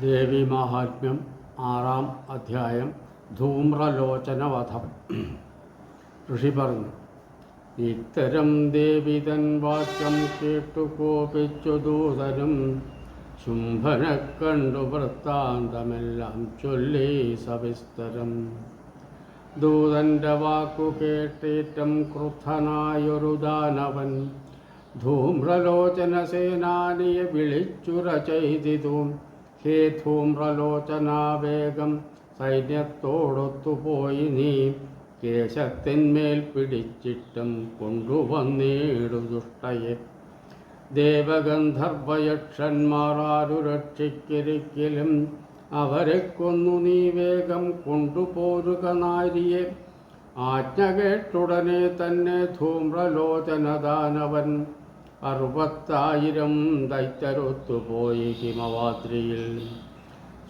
ദേവി മാഹാത്മ്യം ആറാം അധ്യായം ധൂമ്രലോചനവധം. ഋഷി പറഞ്ഞു ഇത്തരം ദേവി തൻ വാക്യം കേട്ടു കോപിച്ചു ദൂതനും ശുംഭനെ കണ്ടു വൃത്താന്തമെല്ലാം ചൊല്ലി സവിസ്തരം. ദൂതന്റെ വാക്കു കേട്ടേറ്റം ക്രുദ്ധനായൊരു ദാനവൻ. ധൂമ്രലോചന സേനാനിയെ വിളിച്ചുര ചെയ്തിതു ഹേ ധൂമ്രലോചനാവേഗം സൈന്യത്തോടൊത്തുപോയി നീ കേശത്തിന്മേൽ പിടിച്ചിട്ടും കൊണ്ടുവന്നേടു ദുഷ്ടയെ. ദേവഗന്ധർവയക്ഷന്മാർ ആരു രക്ഷിക്കിരിക്കലും അവരെ കൊന്നു നീ വേഗം കൊണ്ടുപോരുക നാരിയെ. ആജ്ഞ കേട്ടുടനെ തന്നെ ധൂമ്രലോചനദാനവൻ അറുപത്തായിരം ദൈത്യരൊത്തുപോയി ഹിമവാദ്രിയിൽ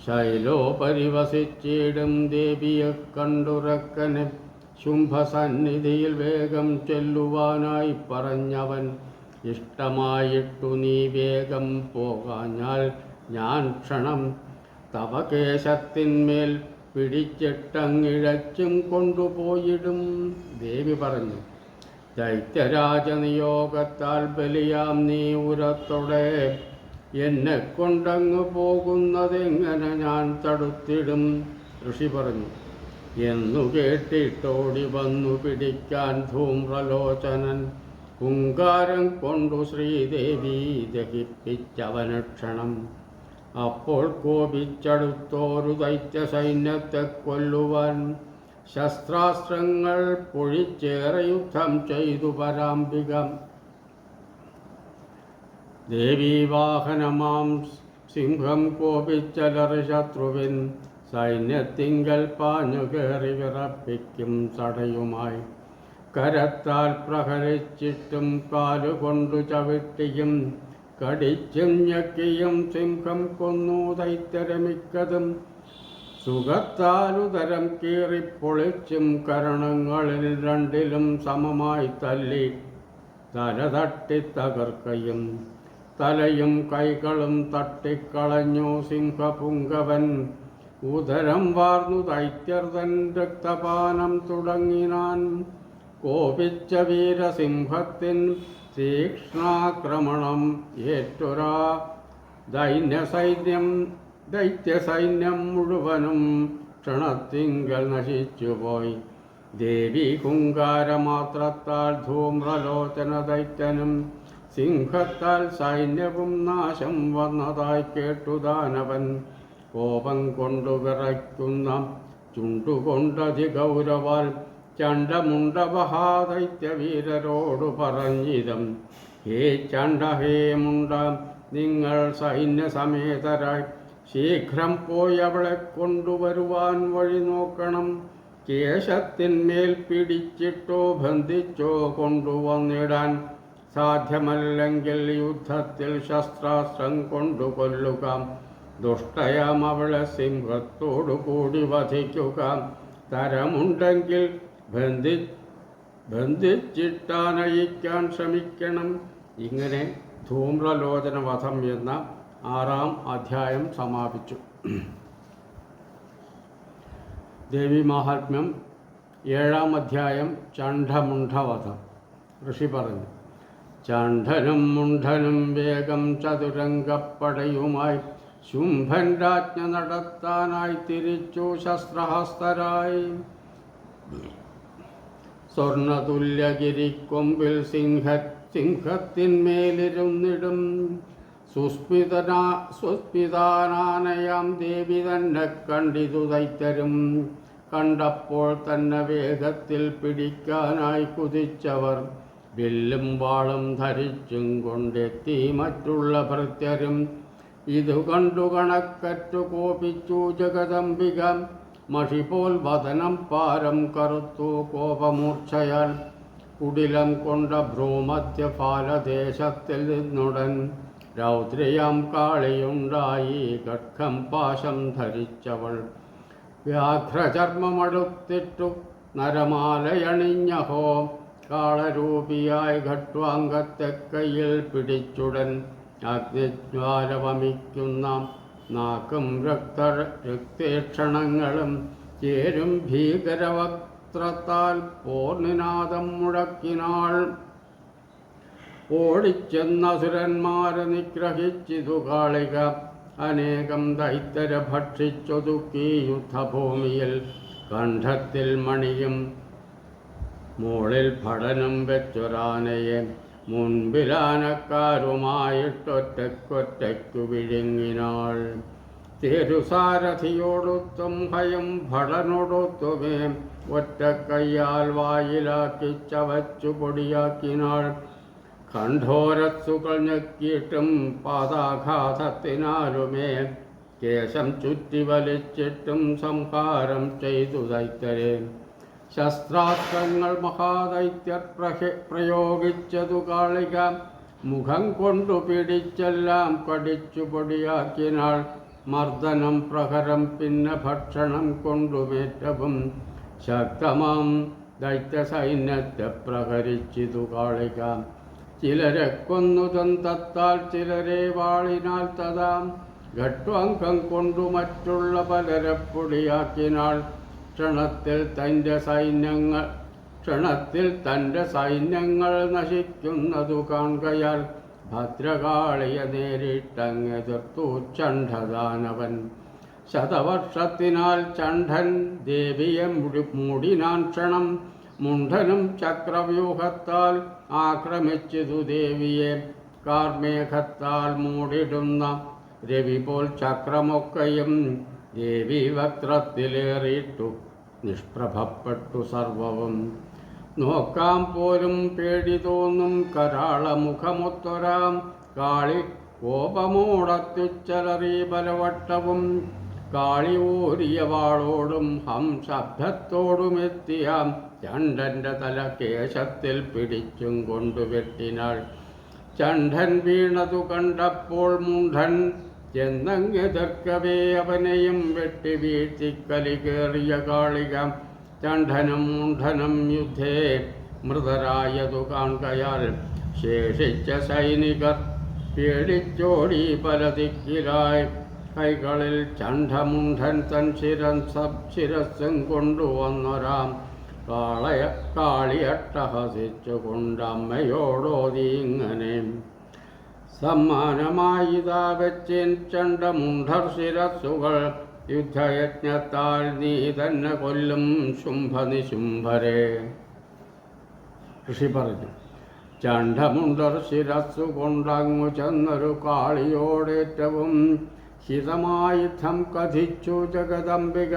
ശൈലോപരിവസിച്ചിടും ദേവിയെ കണ്ടുറക്കനെ. ശുംഭസന്നിധിയിൽ വേഗം ചെല്ലുവാനായി പറഞ്ഞവൻ ഇഷ്ടമായിട്ടു നീ വേഗം പോകാഞ്ഞാൽ ഞാൻ ക്ഷണം. തവ കേശത്തിന്മേൽ പിടിച്ചിട്ടങ്ങിഴച്ചും കൊണ്ടുപോയിടും. ദേവി പറഞ്ഞു ദൈത്യരാജനിയോഗത്താൽ ബലിയാം നീ ഉരത്തോടെ. എന്നെ കൊണ്ടങ്ങ് പോകുന്നതെങ്ങനെ ഞാൻ തടുത്തിടും? ഋഷി പറഞ്ഞു എന്നു കേട്ടിട്ടോടി വന്നു പിടിക്കാൻ ധൂമ്രലോചനൻ. കുങ്കാരം കൊണ്ടു ശ്രീദേവി ദഹിപ്പിച്ചവനക്ഷണം അപ്പോൾ കോപിച്ചടുത്തോരു ദൈത്യ സൈന്യത്തെ കൊല്ലുവാൻ ശസ്ത്രാസ്ത്രങ്ങൾ പൊഴിച്ചേറെ യുദ്ധം ചെയ്തു പരാംബികം ദേവീവാഹനമാം സിംഹം കോപിച്ചലറ് ശത്രുവിൻ സൈന്യത്തിങ്കൽ പാഞ്ഞു കയറി വിറപ്പിക്കും തടയുമായി. കരത്താൽ പ്രഹരിച്ചിട്ടും കാലുകൊണ്ടു ചവിട്ടിയും കടിച്ചും ഞെക്കിയും സിംഹം കൊന്നു ദൈത്യരമിക്കതും സുഖത്താലുതരം കീറിപ്പൊളിച്ചും കരണങ്ങളിൽ രണ്ടിലും സമമായി തല്ലി തല തട്ടി തകർക്കയും തലയും കൈകളും തട്ടിക്കളഞ്ഞു സിംഹപുങ്കവൻ. ഉദരം വാർന്നു ദൈത്യർതൻ രക്തപാനം തുടങ്ങിനാൻ കോപിച്ച വീരസിംഹത്തിൻ തീക്ഷ്ണാക്രമണം ഏറ്റൊരാ ദൈന്യസൈന്യം ദൈത്യസൈന്യം മുഴുവനും ക്ഷണത്തിങ്കൽ നശിച്ചുപോയി. ദേവി കുങ്കാരമാത്രത്താൽ ധൂമ്രലോചന ദൈത്യനും സിംഹത്താൽ സൈന്യവും നാശം വന്നതായി കേട്ടു ദാനവൻ. കോപം കൊണ്ടു വിറയ്ക്കുന്ന ചുണ്ടുകൊണ്ടതി ഗൗരവാൽ ചണ്ടമുണ്ടവഹാദൈത്യവീരരോടു പറഞ്ഞിതം. ഹേ ചണ്ട ഹേ മുണ്ട നിങ്ങൾ സൈന്യസമേതരായി ശീഘ്രം പോയി അവളെ കൊണ്ടുവരുവാൻ വഴി നോക്കണം. കേശത്തിന്മേൽ പിടിച്ചിട്ടോ ബന്ധിച്ചോ കൊണ്ടുവന്നിടാൻ സാധ്യമല്ലെങ്കിൽ യുദ്ധത്തിൽ ശസ്ത്രാസ്ത്രം കൊണ്ടു കൊല്ലുക ദുഷ്ടയാം അവളെ സിംഹത്തോടു കൂടി വധിക്കുക. തരമുണ്ടെങ്കിൽ ബന്ധി ബന്ധിച്ചിട്ടാനയിക്കാൻ ശ്രമിക്കണം. ഇങ്ങനെ ധൂമ്രലോചന വധം എന്ന ആറാം അധ്യായം സമാപിച്ചു. ദേവി മാഹാത്മ്യം ഏഴാം അധ്യായം ചണ്ഡമുണ്ഠവധം. ഋഷി പറഞ്ഞു ചണ്ഡനും മുണ്ഠനും വേഗം ചതുരംഗപ്പടയുമായി ശുംഭൻ രാജ്ഞ നടത്താനായി തിരിച്ചു ശസ്ത്രഹസ്തരായി. സ്വർണതുല്യഗിരിക്കൊമ്പിൽ സിംഹ സിംഹത്തിന്മേലിരുന്നിടും. സുസ്മിതനാ ദേവി തന്നെ കണ്ടിതു തൈത്തരും കണ്ടപ്പോൾ തന്നെ വേഗത്തിൽ പിടിക്കാനായി കുതിച്ചവർ വില്ലും വാളും ധരിച്ചും കൊണ്ടെത്തി മറ്റുള്ള ഭൃത്യരും. ഇതു കണ്ടു കണക്കറ്റു കോപിച്ചു ജഗദംബിക. മഷിപോൽ വതനം പാരം കറുത്തു കോപമൂർച്ഛയാൽ കുടിലം കൊണ്ട ഭ്രൂമധ്യപാലദേശത്തിൽ നിന്നുടൻ രൗദ്രയാം കാളിയുണ്ടായി ഖഡ്ഗം പാശം ധരിച്ചവൾ. വ്യാഘ്രചർമ്മമടുത്തിട്ടു നരമാലയണിഞ്ഞഹോ കാളരൂപിയായി ഘട്വാംഗത്തെ കയ്യിൽ പിടിച്ചുടൻ അഗ്നിജ്വാലവമിക്കുന്ന നാക്കും രക്ത രക്തേക്ഷണങ്ങളും ചേരും ഭീകരവക്ത്രത്താൽ പോർനിനാദം മുഴക്കിനാൾ. ഓടിച്ചെന്നസുരന്മാരെ നിഗ്രഹിച്ചിതു കാളിക. അനേകം ദൈത്തര ഭക്ഷിച്ചൊതുക്കി യുദ്ധഭൂമിയിൽ കണ്ഠത്തിൽ മണിയും മുകളിൽ പഠനം വെച്ചൊരാനയെ മുൻപിലാനക്കാരുമായിട്ടൊറ്റക്കൊറ്റയ്ക്കു വിഴുങ്ങിനാൾ. തിരുസാരഥിയോടൊത്തും ഭയം ഭടനോടൊത്തുമേ ഒറ്റക്കയ്യാൽ വായിലാക്കി ചവച്ചു പൊടിയാക്കിനാൾ കണ്ഠോരസുകൾ ഞെക്കിയിട്ടും പാതാഘാതത്തിനാലുമേ കേശം ചുറ്റി വലിച്ചിട്ടും സംഹാരം ചെയ്തു ദൈത്തരെ ശസ്ത്രാസ്ത്രങ്ങൾ മഹാദൈത്യർ പ്രയോഗിച്ചതു കാളിക മുഖം കൊണ്ടു പിടിച്ചെല്ലാം കടിച്ചു പൊടിയാക്കിനാൾ മർദ്ദനം പ്രഹരം പിന്നെ ഭക്ഷണം കൊണ്ടുമേറ്റവും ശക്തമാം ദൈത്യസൈന്യത്തെ പ്രഹരിച്ചിതു കാളിക. ചിലരെ കൊന്നു തന്തത്താൽ ചിലരെ വാളിനാൽ തഥാം ഘട്വാങ്കം കൊണ്ടു മറ്റുള്ള പലരെ പൊടിയാക്കിനാൾ ക്ഷണത്തിൽ തന്റെ സൈന്യങ്ങൾ ക്ഷണത്തിൽ തന്റെ സൈന്യങ്ങൾ നശിക്കുന്നതു കാണുകയാൽ ഭദ്രകാളിയെ നേരിട്ടങ്ങെതിർത്തു ചണ്ഡദാനവൻ. ശതവർഷത്തിനാൽ ചണ്ഡൻ ദേവിയെ മുടി മൂടിനാൻ ക്ഷണം മുണ്ഡനും ചക്രവ്യൂഹത്താൽ ആക്രമിച്ചതു ദേവിയെ. കാർമേഘത്താൽ മൂടിടുന്ന രവി പോൽ ചക്രമൊക്കെയും ദേവി വക്രത്തിലേറിയിട്ടു നിഷ്പ്രഭപ്പെട്ടു സർവവും. നോക്കാൻ പോലും പേടി തോന്നും കരാളമുഖമൊത്തൊരാം കാളി കോപമോടത്യുച്ചലറി ബലവട്ടവും. കാളി ഊരിയ വാളോടും ഹംശബ്ദത്തോടുമെത്തിയാം ചണ്ടന്റെ തല കേശത്തിൽ പിടിച്ചും കൊണ്ടു വെട്ടിനാൾ. ചണ്ഡൻ വീണതു കണ്ടപ്പോൾ മുണ്ടൻ ചെന്നങ്ങെതിർക്കവേ അവനെയും വെട്ടി വീഴ്ത്തി കലി കയറിയ കാളിക. ചണ്ടനും മുണ്ടനും യുദ്ധേ മൃതരായതു കാണുകയാൽ ശേഷിച്ച സൈനികർ പേടിച്ചോടി പല ദിക്കിലായി. കൈകളിൽ ചണ്ടമുണ്ടൻ തൻ ശിരം സബ് ശിരസ്സും കൊണ്ടുവന്നൊരാം. കാളയ കാളിയട്ടഹസിച്ചു കൊണ്ടമ്മയോടോതി ഇങ്ങനെ സമ്മാനമായിതാ വെച്ചിൻ ചണ്ടമുണ്ടർ ശിരസ്സുകൾ യുദ്ധയജ്ഞത്താൽ നീ തന്നെ കൊല്ലും ശുംഭനിശുംഭരെ. ഋഷി പറഞ്ഞു ചണ്ടമുണ്ടർ ശിരസ്സു കൊണ്ടങ്ങു ചെന്നൊരു കാളിയോടേറ്റവും ഹിതമായുധം കഥിച്ചു ജഗദംബിക.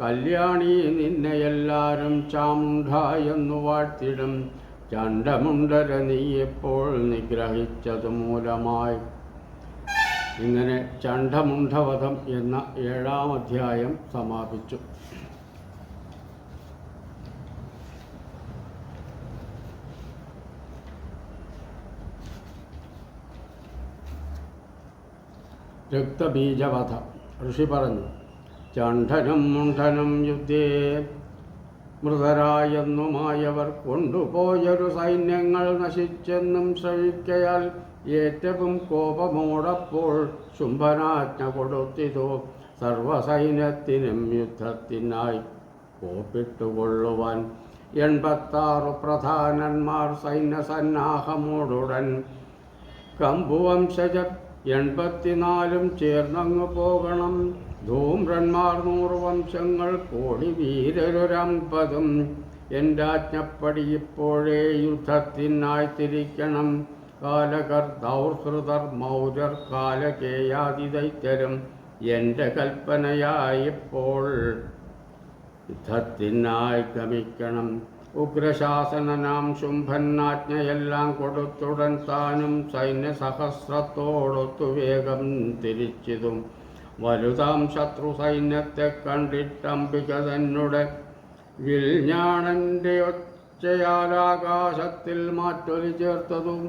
കല്യാണി നിന്നെ എല്ലാരും ചാമുണ്ട എന്നു വാഴ്ത്തിടും ചണ്ടമുണ്ടര എപ്പോൾ നിഗ്രഹിച്ചതു മൂലമായി ഇങ്ങനെ ചണ്ഡമുണ്ഡവധം എന്ന ഏഴാം അധ്യായം സമാപിച്ചു. രക്തബീജവധ. ഋഷി പറഞ്ഞു ചണ്ഡനും മുണ്ഠനും യുദ്ധേ. മൃതരായെന്നുമായവർ കൊണ്ടുപോയൊരു സൈന്യങ്ങൾ നശിച്ചെന്നും ശ്രവിക്കയാൽ ഏറ്റവും കോപമോടപ്പോൾ ശുംഭനാജ്ഞ കൊടുത്തിതു. സർവസൈന്യത്തിനും യുദ്ധത്തിനായി കോപ്പിട്ടുകൊള്ളുവാൻ എൺപത്താറു പ്രധാനന്മാർ സൈന്യസന്നാഹമോടുടൻ കമ്പുവംശജ എൺപത്തിനാലും ചേർന്നങ്ങു പോകണം. ധൂമ്രന്മാർ നൂറ് വംശങ്ങൾ കോടി വീരരൊരമ്പതും എന്റെ ആജ്ഞപ്പടി ഇപ്പോഴേ യുദ്ധത്തിനായി തിരിക്കണം കാലകർ ദൗർഹൃതർ മൗര്യർ കാലകേയാതിദൈത്യരും എന്റെ കൽപ്പനയായിപ്പോൾ. യുദ്ധത്തിനായി ഗമിക്കണം ഉഗ്രശാസനനാം ശുംഭന്നാജ്ഞയെല്ലാം കൊടുത്തുടൻ താനും സൈന്യസഹസ്രത്തോടൊത്തു വേഗം തിരിച്ചിതും വലുതാം ശത്രു സൈന്യത്തെ കണ്ടിട്ടംബിക തന്നെ വിൽഞ്ഞാണന്റെ ഒച്ചയാലാകാശത്തിൽ മാറ്റൊലി ചേർത്തതും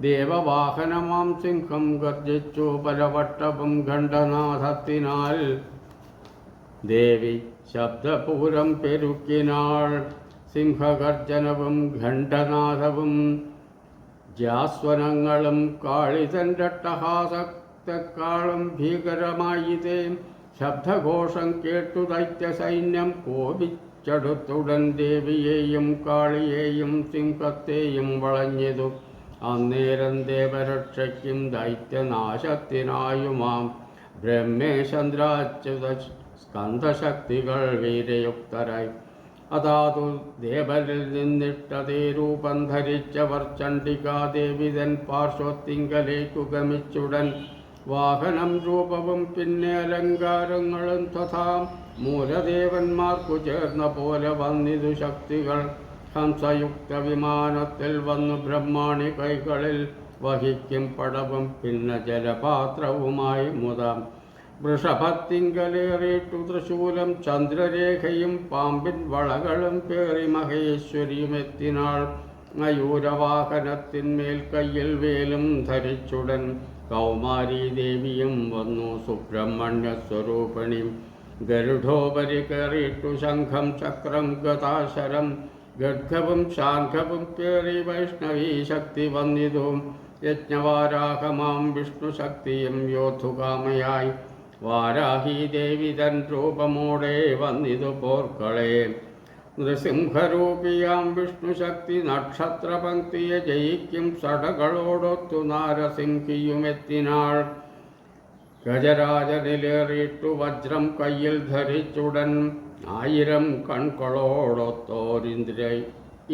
ദേവവാഹനമാം സിംഹം ഗർജിച്ചു പലവട്ടവും ഖണ്ഡനാഥത്തിനാൽ. ദേവി ശബ്ദപൂരം പെരുക്കിനാൾ സിംഹഗർജനവും ഖണ്ഡനാഥവും ജാസ്വനങ്ങളും കാളിതന്റെ ടഹാസ ശബ്ദത്തെക്കാളും ഭീകരമായിതേ. ശബ്ദഘോഷം കേട്ടു ദൈത്യസൈന്യം കോപിച്ചടുത്തുടൻ ദേവിയെയും കാളിയെയും സിംഹത്തെയും വളഞ്ഞതു. അന്നേരം ദേവരക്ഷയ്ക്കും ദൈത്യനാശത്തിനായുമാം. ബ്രഹ്മേശന്ദ്രാച്യുത സ്കന്ധശക്തികൾ വീരയുക്തരായി. അതാതു ദേവരിൽ നിന്നിട്ടതേ രൂപം ധരിച്ചവർ ചണ്ഡികാദേവിതൻ പാർശ്വത്തിങ്കലേക്കു ഗമിച്ചുടൻ വാഹനം രൂപവും പിന്നെ അലങ്കാരങ്ങളും തഥാ മൂലദേവന്മാർക്കു ചേർന്ന പോലെ വന്നിതു ശക്തികൾ. ഹംസയുക്ത വിമാനത്തിൽ വന്നു ബ്രഹ്മാണി കൈകളിൽ വഹിക്കും പടവും പിന്നെ ജലപാത്രവുമായി മുതാം. വൃഷഭത്തിങ്കലേറിയിട്ടു തൃശൂലം ചന്ദ്രരേഖയും പാമ്പിൻ വളകളും പേറി മഹേശ്വരിയും എത്തിനാൾ. മയൂരവാഹനത്തിന്മേൽ കയ്യിൽ വേലും ധരിച്ചുടൻ. കൗമാരി ദേവിയും വന്നു സുബ്രഹ്മണ്യ സ്വരൂപിണി ഗരുഡോപരി കയറിയിട്ടു ശംഖം ചക്രം ഗതാശരം. ഗർഗവും ശാഖവും പേറി വൈഷ്ണവീ ശക്തി വന്നിതും. യജ്ഞവാരാഹമാം വിഷ്ണുശക്തിയും യോധുകാമയായി. വാരാഹി ദേവി തൻ രൂപമോടെ വന്നിതു പോർക്കളെ. നൃസിംഹരൂപിയാം വിഷ്ണുശക്തി നക്ഷത്രപങ്ക്തിയെ ജയിക്കും സടകളോടൊത്തു നാരസിംഹിയുമെത്തിനാൾ. ഗജരാജനിലേറിയിട്ടു വജ്രം കയ്യിൽ ധരിച്ചുടൻ ആയിരം കൺകളോടൊത്തോരിന്ദ്ര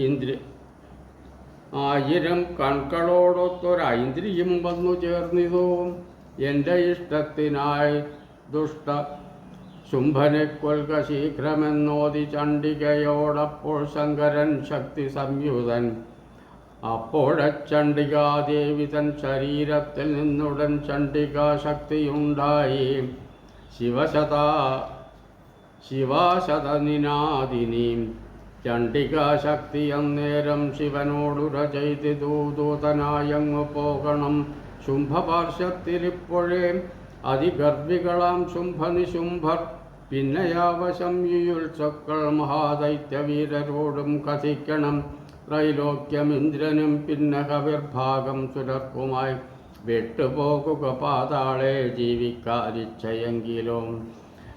ഇന്ദ്ര ആയിരം കൺകളോടൊത്തൊരൈന്ദ്രിയും വന്നു ചേർന്നിതു. എന്റെ ഇഷ്ടത്തിനായി ദുഷ്ട ശുംഭനെ കൊൽക ശീഘ്രമെന്നോതി ചണ്ഡികയോടപ്പോൾ ശങ്കരൻ ശക്തി സംയുതൻ. അപ്പോഴച്ചണ്ഡികാദേവി തൻ ശരീരത്തിൽ നിന്നുടൻ ചണ്ഡികാശക്തിയുണ്ടായി. ശിവശത ശിവാശതനിനാദിനി. ചണ്ഡികാശക്തി അന്നേരം ശിവനോടുര ചെയ്ത് ദൂതൂതനായങ്ങു പോകണം. ശുംഭപാർശ്വത്തിലിപ്പോഴേ അതിഗർഭികളാം ശുംഭനിശുംഭർ പിന്നെയാവശം യുയുത്സക്കൾ മഹാദൈത്യവീരരോടും കഥിക്കണം. ത്രൈലോക്യമിന്ദ്രനും പിന്നെ കവിർഭാഗം സുരർക്കുമായി വിട്ടുപോകുക പാതാളെ ജീവിക്കാതിച്ഛയെങ്കിലോ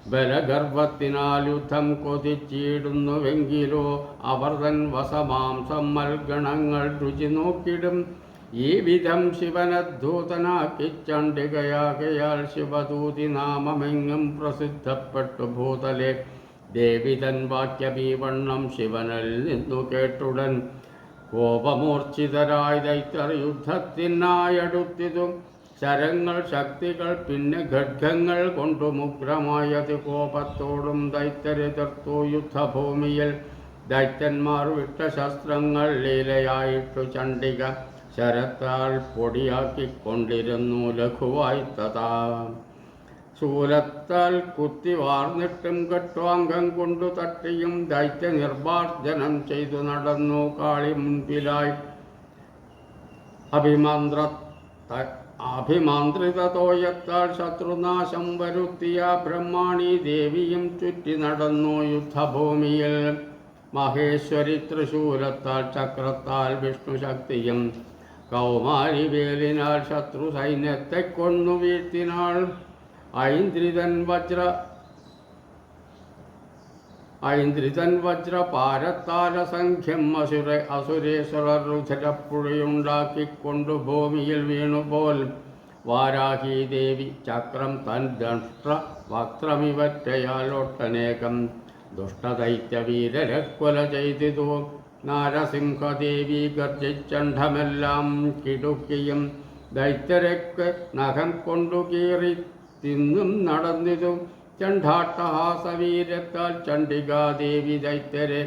ബലഗർഭത്തിനാൽ യുദ്ധം കൊതിച്ചിടുന്നുവെങ്കിലോ അവർ തൻ വസമാംസം മൽഗണങ്ങൾ രുചി നോക്കിടും ഈ വിധം ശിവനദ്ധൂതനാക്കി ചണ്ഡികയാകയാൽ ശിവദൂതി നാമമെങ്ങും പ്രസിദ്ധപ്പെട്ടു ഭൂതലെ ദേവിതൻ വാക്യമീവണ്ണം ശിവനിൽ നിന്നു കേട്ടുടൻ കോപമൂർച്ഛിതരായി ദൈത്യർ യുദ്ധത്തിനായടുത്തിതും ശരങ്ങൾ ശക്തികൾ പിന്നെ ഖഡ്ഗങ്ങൾ കൊണ്ടു മുഗ്രമായത് കോപത്തോടും ദൈത്യരെതിർത്തു യുദ്ധഭൂമിയിൽ ദൈത്യന്മാർ വിട്ട ശസ്ത്രങ്ങൾ ലീലയായിട്ടു ചണ്ഡിക ശരത്താൽ പൊടിയാക്കിക്കൊണ്ടിരുന്നു ലഘുവായി തഥാ. ശൂലത്താൽ കുത്തി വാർന്നിട്ടും കെട്ടുവാങ്കം കൊണ്ടു തട്ടിയും ദൈത്യ നിർമാർജനം ചെയ്തു നടന്നു കാളി മുൻപിലായി. അഭിമന്ത്ര അഭിമാന്ത്രിത തോയത്താൽ ശത്രുനാശം വരുത്തിയ ബ്രഹ്മാണി ദേവിയും ചുറ്റി നടന്നു യുദ്ധഭൂമിയിൽ. മഹേശ്വരി തൃശൂലത്താൽ ചക്രത്താൽ വിഷ്ണു ശക്തിയും കൗമാരി വേലിനാൽ ശത്രു സൈന്യത്തെ കൊന്നു വീഴ്ത്തിനാൾ ഐന്ദ്രിതൻ വജ്ര ഐന്ദ്രിതൻ വജ്ര പാരത്താല സംഖ്യം അസുര അസുരേശ്വരർ രുചരപ്പുഴയുണ്ടാക്കിക്കൊണ്ടു ഭൂമിയിൽ വീണുപോൽ. വാരാഹി ദേവി ചക്രം തൻ ദഷ്ട്ര വക്രമിവറ്റയാലൊട്ടനേകം ദുഷ്ടദൈത്യവീരരെ കൊല ചെയ്തിതു. നാരസിംഹദേവി ഗർജിച്ചണ്ഡമെല്ലാം കിടുക്കിയും ദൈത്യരക്ക് നഖം കൊണ്ടു കീറി തിന്നും നടന്നിതും ചണ്ഡാട്ടഹാസവീരത്താൽ ചണ്ഡികാദേവി ദൈത്യരെ.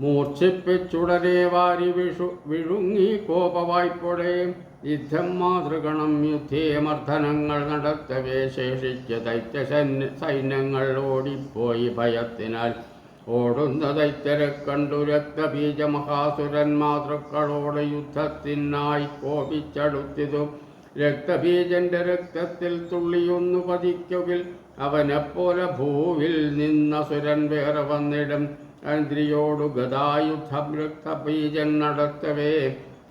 മൂർച്ഛിപ്പിച്ചുടരെ വാരി വിഷു വിഴുങ്ങി കോപവായ്പൊടെ യുദ്ധം മാതൃഗണം യുദ്ധേ മർദ്ദനങ്ങൾ നടത്തവേ ശേഷിച്ച ദൈത്യ സൈന്യ സൈന്യങ്ങൾ ഓടിപ്പോയി ഭയത്തിനാൽ ഓടുന്ന ദൈത്യരെ കണ്ടു രക്തബീജ മഹാസുരൻ മാതൃക്കളോട് യുദ്ധത്തിനായി കോപിച്ചടുത്തിതു. രക്തബീജന്റെ രക്തത്തിൽ തുള്ളിയൊന്നു പതിക്കുകിൽ അവനെപ്പോലെ ഭൂവിൽ നിന്ന സുരൻ വേറെ വന്നിടും. ഐന്ദ്രിയോടു ഗതായുദ്ധം രക്തബീജൻ നടത്തവേ.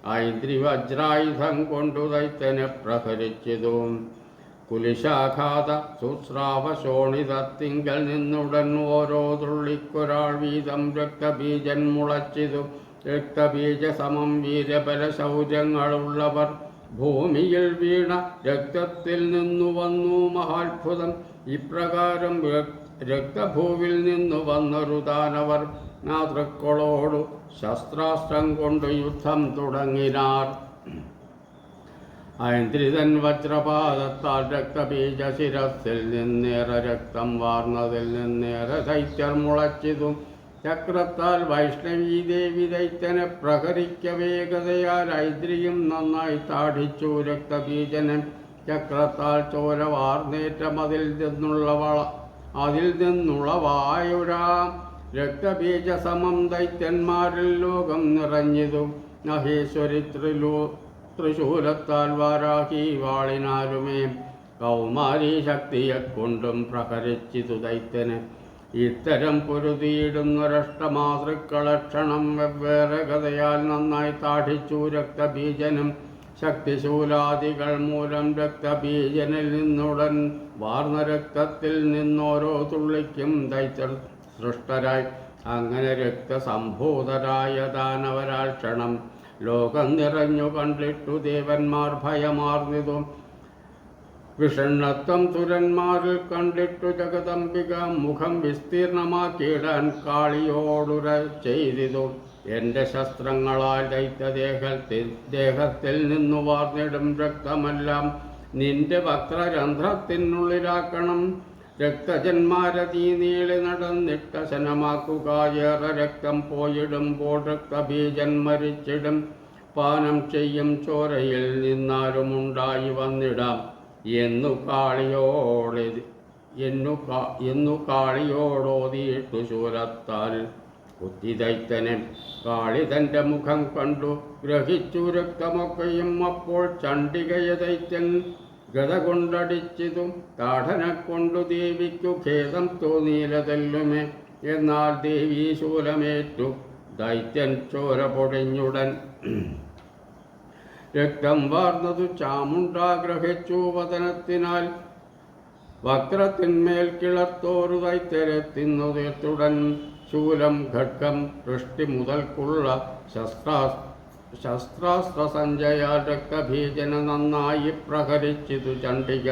ഐന്ദ്രി വജ്രായുധം കൊണ്ടു ദൈത്യനെ പ്രഹരിച്ചതു. കുലിശാഘാത ശുശ്രാവശോണിതത്തിങ്കൽ നിന്നുടൻ ഓരോ തുള്ളിക്കൊരാൾ വീതം രക്തബീജൻ മുളച്ചിതു. രക്തബീജ സമം വീരബല ശൗചങ്ങളുള്ളവർ ഭൂമിയിൽ വീണ രക്തത്തിൽ നിന്നു വന്നു മഹാത്ഭുതം. ഇപ്രകാരം രക്തഭൂവിൽ നിന്നു വന്നൊരു ദാനവർ നാതൃക്കളോടു ശസ്ത്രാസ്ത്രം കൊണ്ട് യുദ്ധം തുടങ്ങിനാർ. ഐന്ദ്രിതൻ വജ്രപാദത്താൽ നിന്നേറെ രക്തം വാർന്നതിൽ നിന്നേറെ ദൈത്യർ മുളച്ചിതും. ചക്രത്താൽ വൈഷ്ണവീ ദേവി ദൈത്യനെ പ്രഹരിക്ക വേഗതയാൽ ഐദ്രിയും നന്നായി താടിച്ചു രക്തബീജനെ. ചക്രത്താൽ ചോര വാർന്നേറ്റം അതിൽ നിന്നുള്ള വള അതിൽ നിന്നുള്ള വായുരാ. രക്തബീജ സമം ദൈത്യന്മാരിൽ ലോകം നിറഞ്ഞതും. മഹേശ്വരി ത്രിലോ തൃശൂലത്താൽ വാരാഹി വാളിനാലുമേ കൗമാരി ശക്തിയെ കൊണ്ടും പ്രഹരിച്ചിതു ദൈത്യന്. ഇത്തരം പൊരുതിയിടുന്നൊരഷ്ടമാതൃക്കളക്ഷണം വെവ്വേറെ കഥയാൽ നന്നായി താഠിച്ചു രക്തബീജനും ശക്തിശൂലാദികൾ മൂലം രക്തബീജനിൽ നിന്നുടൻ വാർന്ന രക്തത്തിൽ നിന്നോരോ തുള്ളിക്കും ദൈത്യർ സൃഷ്ടരായി. അങ്ങനെ രക്തസംഭൂതരായ ദാനവരാൽ ക്ഷണം ലോകം നിറഞ്ഞു കണ്ടിട്ടു ദേവന്മാർ ഭയമാർന്നിതും. വിഷണ്ണത്വം തുരന്മാരിൽ കണ്ടിട്ടു ജഗദംബിക മുഖം വിസ്തീർണമാക്കിയിടാൻ കാളിയോടുര ചെയ്തിതു. എന്റെ ശസ്ത്രങ്ങളാൽ ദൈത്യദേഹത്തിൽ ദേഹത്തിൽ നിന്നു വാർന്നിടും രക്തമെല്ലാം. നിന്റെ വക്രരന്ധ്രത്തിനുള്ളിലാക്കണം രക്തജന്മാരതീ നീളി നടന്നിട്ട ശനമാക്കുക ഏറെ രക്തം പോയിടുമ്പോൾ രക്തബീജൻ മരിച്ചിടും. പാനം ചെയ്യും. ചോരയിൽ നിന്നാലുമുണ്ടായി വന്നിടാം. എന്നു കാളിയോടെ എന്നു കാ എന്നു കാളിയോടോതിയിട്ടു ശൂലത്താൽ കുത്തിദൈത്തനെ കാളി തന്റെ മുഖം കണ്ടു. ഗ്രഹിച്ചു രക്തമൊക്കെയും അപ്പോൾ ചണ്ഡികയ ദൈത്യൻ ഗത കൊണ്ടടിച്ചതും താഠനെ കൊണ്ടു ദേവിക്കു ഖേദം തോന്നിയിലതെല്ലുമേ എന്നാൽ ദേവി ശൂലമേറ്റു ദൈത്യൻ ചോര പൊടിഞ്ഞുടൻ. രക്തം വാർന്നതു ചാമുണ്ടാഗ്രഹിച്ചു വതനത്തിനാൽ വക്രത്തിന്മേൽ കിളത്തോരു ദൈത്യരെ തിന്നു തീർത്തുടൻ ശൂലം ഘട്ടം വൃഷ്ടി മുതൽക്കുള്ള ശസ്ത്രാസ്ത്ര രക്തഭീജന നന്നായി പ്രഹരിച്ചിതു ചണ്ഡിക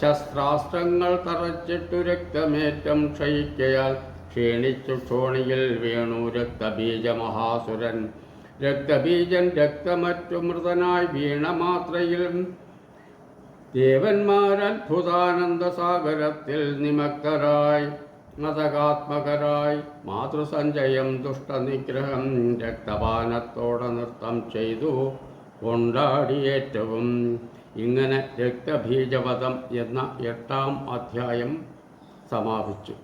ശസ്ത്രാസ്ത്രങ്ങൾ തറച്ചിട്ടു രക്തമേറ്റം ക്ഷയിക്കയാൽ ക്ഷീണിച്ചു ക്ഷോണിയിൽ വീണു രക്തബീജ മഹാസുരൻ. രക്തബീജൻ രക്തമറ്റു മൃതനായി വീണ മാത്രയിൽ ദേവന്മാരത്ഭുതാനന്ദ സാഗരത്തിൽ നിമഗ്ധരായി. മതകാത്മകരായി മാതൃസഞ്ചയം ദുഷ്ടനിഗ്രഹം രക്തപാനത്തോടെ നൃത്തം ചെയ്തു കൊണ്ടാടിയേറ്റവും. ഇങ്ങനെ രക്തബീജപഥം എന്ന എട്ടാം അധ്യായം സമാപിച്ചു.